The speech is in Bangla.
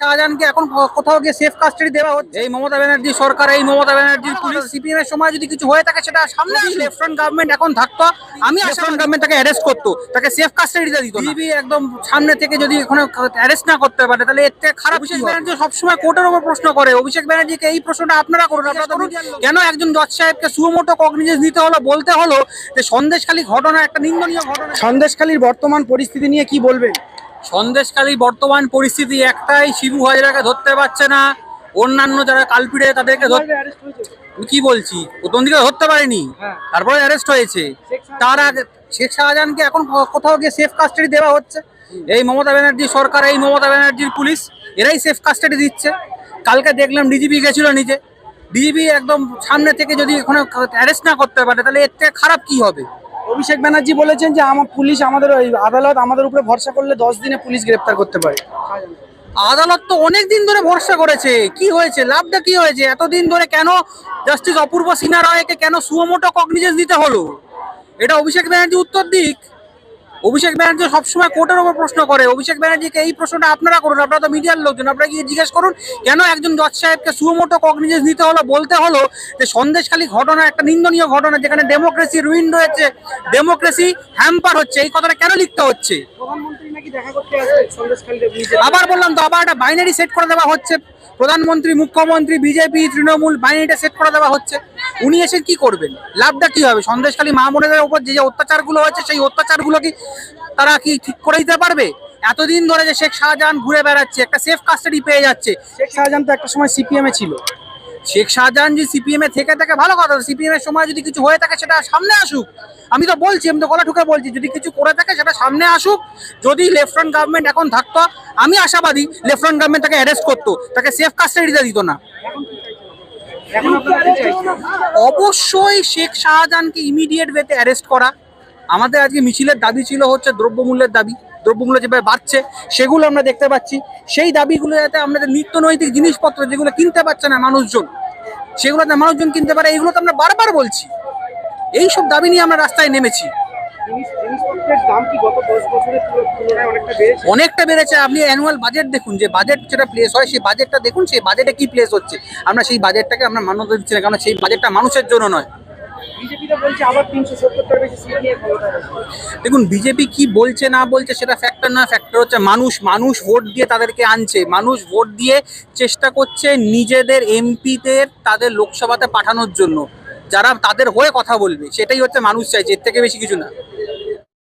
শাহজাহানকে এখন কোথাও গিয়ে সেফ কাস্টাডি দেওয়া হচ্ছে। এই মমতা ব্যানার্জি সরকার এই মমতা ব্যানার্জির পুলিশ। সিপিএম এর সময় যদি কিছু হয়ে থাকে সেটা সামনে লেফট গভর্নমেন্ট এখন থাকতো আমি লেফট গভর্নমেন্ট তাকে অ্যারেস্ট করতো। তাকে সেফ কাস্টাডিতে দিত বিবি একদম সামনে থেকে যদি এখানে অ্যারেস্ট না করতে পারে তাহলে এর থেকে খারাপ অভিষেক ব্যানার্জি সবসময় কোর্টের উপর প্রশ্ন করে। অভিষেক ব্যানার্জিকে এই প্রশ্নটা আপনারা করুন আপনারা করুন। কেন একজন জজ সাহেবকে সুমোটো কগনিজেন্স নিতে হলো বলতে হলো যে সন্দেশখালী ঘটনা একটা নিন্দনীয় ঘটনা। সন্দেশখালীর বর্তমান পরিস্থিতি নিয়ে কি বলবেন? সন্দেশকালী বর্তমান পরিস্থিতি একটাই শিবু হাজরাকে ধরতে পারছে না। অন্যান্য যারা কালপিড়ে তাদেরকে কি বলছি? প্রথম দিকে ধরতে পারেনি হ্যাঁ। তারপরে অ্যারেস্ট হয়েছে। তার আগে শেখ শাহজাহানকে এখন কোথাও গিয়ে সেফ কাস্টাডি দেওয়া হচ্ছে। এই মমতা ব্যানার্জি সরকার এই মমতা ব্যানার্জির পুলিশ এরাই সেফ কাস্টাডি দিচ্ছে। কালকে দেখলাম ডিজিপি গেছিল নিজে। ডিজিপি একদম সামনে থেকে যদি এখানে অ্যারেস্ট না করতে পারে তাহলে এর থেকে খারাপ কি হবে? অভিষেক ব্যানার্জি বলেছেন যে আমার পুলিশ আমাদের ওই আদালত আমাদের উপরে ভরসা করলে দশ দিনে পুলিশ গ্রেপ্তার করতে পারে। আদালত তো অনেক দিন ধরে ভরসা করেছে। কি হয়েছে? লাভটা কি হয়েছে? এতদিন ধরে কেন জাস্টিস অপূর্ব সিনহা রায়কে কেন সুমোটো কগনিজেন্স দিতে হলো? এটা অভিষেক ব্যানার্জি উত্তর দিক। অভিষেক ব্যানার্জি সবসময় কোর্টের উপর প্রশ্ন করে। অভিষেক ব্যানার্জিকে এই প্রশ্নটা আপনারা করুন আপনারা তো মিডিয়ার লোকজন আপনারা গিয়ে জিজ্ঞেস করুন কেন একজন জজ সাহেবকে সুমোটো কগনিজেন্স দিতে হলো বলতে হলো যে সন্দেশখালী ঘটনা একটা নিন্দনীয় ঘটনা যেখানে ডেমোক্রেসি রুইন রয়েছে ডেমোক্রেসি হ্যাম্পার হচ্ছে এই কথাটা কেন লিখতে হচ্ছে? আবার বললাম তো আবার একটা বাইনারি সেট করে দেওয়া হচ্ছে। প্রধানমন্ত্রী, মুখ্যমন্ত্রী, বিজেপি, তৃণমূল বাহিনীটা সেট করে দেওয়া হচ্ছে। উনি এসে কি করবেন? লাভটা কি হবে? সন্দেশখালী মা বোনেদের উপর যে যে অত্যাচারগুলো হয়েছে সেই অত্যাচারগুলো কি তারা কি ঠিক করে দিতে পারবে? এতদিন ধরে যে শেখ শাহজাহান ঘুরে বেড়াচ্ছে, একটা সেফ কাস্টাডি পেয়ে যাচ্ছে। শেখ শাহজাহান তো একটা সময় সিপিএম এ ছিল। শেখ শাহজাহান যদি সিপিএম এ থেকে থাকে, ভালো কথা। সিপিএম এর সময় যদি কিছু হয়ে থাকে, সেটা সামনে আসুক। আমি তো বলছি, আমি তো গলা ঠুকে বলছি, যদি কিছু করে থাকে, সেটা সামনে আসুক। যদি লেফট গভর্নমেন্ট এখন থাকতো, আমি আশাবাদী লেফট গভর্নমেন্ট তাকে অ্যারেস্ট করতো, তাকে সেফ কাস্টাডিতে দিত না। অবশ্যই শেখ শাহজাহানকে ইমিডিয়েট ওয়েতে অ্যারেস্ট করা। আমাদের আজকে মিছিলের দাবি ছিল হচ্ছে দ্রব্যমূল্যের দাবি। দ্রব্যমূল্য যেভাবে বাড়ছে, সেগুলো আমরা দেখতে পাচ্ছি। সেই দাবিগুলো যাতে আমাদের নিত্য নৈতিক জিনিসপত্র যেগুলো কিনতে পারছে না মানুষজন সেগুলো যাতে মানুষজন কিনতে পারে এইগুলো তো আমরা বারবার বলছি। এই সব দাবি নিয়ে আমরা রাস্তায় নেমেছি। অনেকটা বেড়েছে? আপনি অ্যানুয়াল বাজেট দেখুন যে বাজেট যেটা প্লেস হয় সেই বাজেটটা দেখুন সেই বাজেটে কি প্লেস হচ্ছে। আমরা সেই বাজেটটাকে আমরা মান্যতা দিচ্ছি না কারণ সেই বাজেটটা মানুষের জন্য নয়। দেখুন, বিজেপি কি বলছে, না বলছে, সেটা ফ্যাক্টর না ফ্যাক্টর হচ্ছে মানুষ। মানুষ ভোট দিয়ে তাদেরকে আনছে। মানুষ ভোট দিয়ে চেষ্টা করছে নিজেদের এমপিদের তাদের লোকসভাতে পাঠানোর জন্য। যারা তাদের হয়ে কথা বলবে, সেটাই হচ্ছে মানুষ চাইছে, এর থেকে বেশি কিছু না।